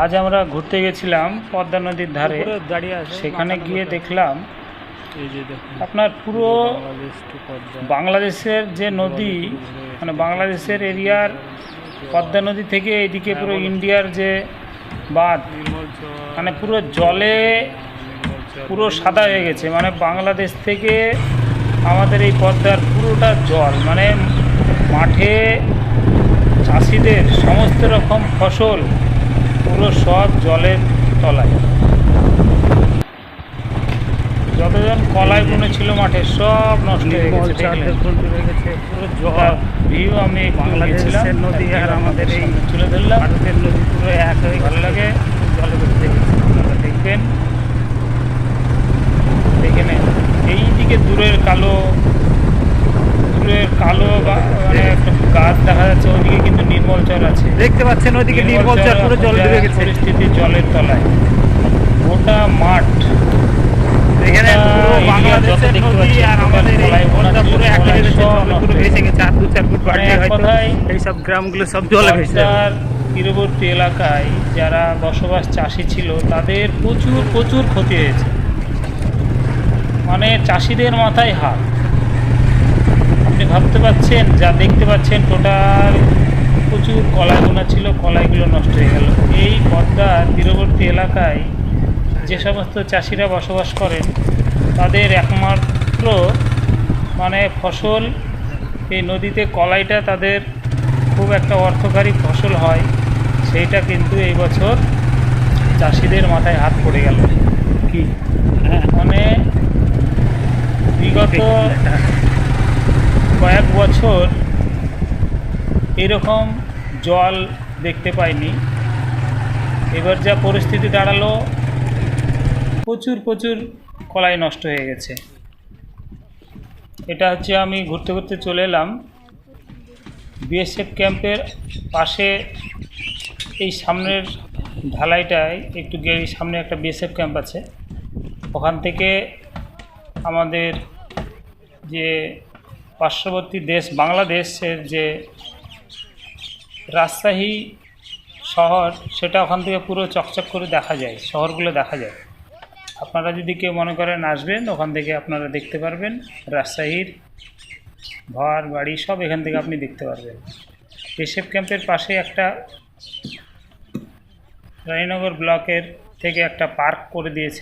আজ আমরা ঘুরতে গেছিলাম পদ্মা নদীর ধারে। দাঁড়িয়ে সেখানে গিয়ে দেখলাম আপনার পুরো। বাংলাদেশের যে নদী মানে বাংলাদেশের এরিয়ার পদ্মা নদী থেকে এদিকে পুরো ইন্ডিয়ার যে বাঁধ মানে পুরো জলে পুরো সাদা হয়ে গেছে। মানে বাংলাদেশ থেকে আমাদের এই পদ্মার পুরোটা জল মানে মাঠে চাষিদের সমস্ত রকম ফসল পুরো সব জলের তলায়। যতজন কলাই বুনে ছিল মাঠে সব নষ্ট হয়ে গেছে পুরো জল। ভিউ আমি বাংলাদেশের নদী আর আমাদের এই তুলে ধরলাম। ভারতের নদী পুরো এক হয়ে ভালো লাগে? জলে গেছে। আপনারা দেখবেন। দেখে নেন এই দিকে দূরের কালো কালো বা- মানে একটা গাছ দেখা যাচ্ছে ওদিকে কিন্তু নির্মল জল আছে। দেখতে পাচ্ছেন ওইদিকে নির্মল জল পুরো জল ডুবে গেছে। পরিস্থিতি জলের তলায়। গোটা মাঠ। এখানে পুরো বাংলাদেশের নদী আর আমাদের এই পুরো হয়ে পুরো ভেসে গেছে আর দু চার ফুট মানে বাড়লে হয়তো এই সব গ্রামগুলো সব জলে ভেসে যাবে। তীরবর্তী এলাকায় যারা বসবাস চাষি ছিল তাদের প্রচুর প্রচুর ক্ষতি হয়েছে। মানে চাষিদের মাথায় হাত। পাচ্ছেন যা দেখতে পাচ্ছেন টোটাল প্রচুর বোনা ছিল কলাইগুলো নষ্ট হয়ে গেল। এই পদ্মার তীরবর্তী এলাকায় যে সমস্ত চাষিরা বসবাস করেন তাদের একমাত্র মানে ফসল এই নদীতে কলাইটা তাদের খুব একটা অর্থকারী ফসল হয় সেইটা কিন্তু এই বছর চাষিদের মাথায় হাত পড়ে গেল। কি? মানে বিগত কয়েক বছর এরকম জল দেখতে পাইনি। এবার যা পরিস্থিতি দাঁড়াল, প্রচুর প্রচুর কলাই নষ্ট হয়ে গেছে। এটা হচ্ছে আমি ঘুরতে ঘুরতে চলে এলাম। বিএসএফ ক্যাম্পের পাশে এই সামনের ঢালাইটায়, একটু গিয়ে সামনে একটা বিএসএফ ক্যাম্প আছে। ওখান থেকে আমাদের যে পার্শ্ববর্তী দেশ বাংলাদেশের যে রাজশাহী শহর, সেটা ওখান থেকে পুরো চকচক করে দেখা যায়, শহরগুলো দেখা যায়। আপনারা যদি কেউ মনে করেন আসবেন, ওখান থেকে আপনারা দেখতে পারবেন, রাজশাহীর ঘর, বাড়ি সব এখান থেকে আপনি দেখতে পারবেন। এসএফ ক্যাম্পের পাশে একটা রানীনগর ব্লকের থেকে একটা পার্ক করে দিয়েছে।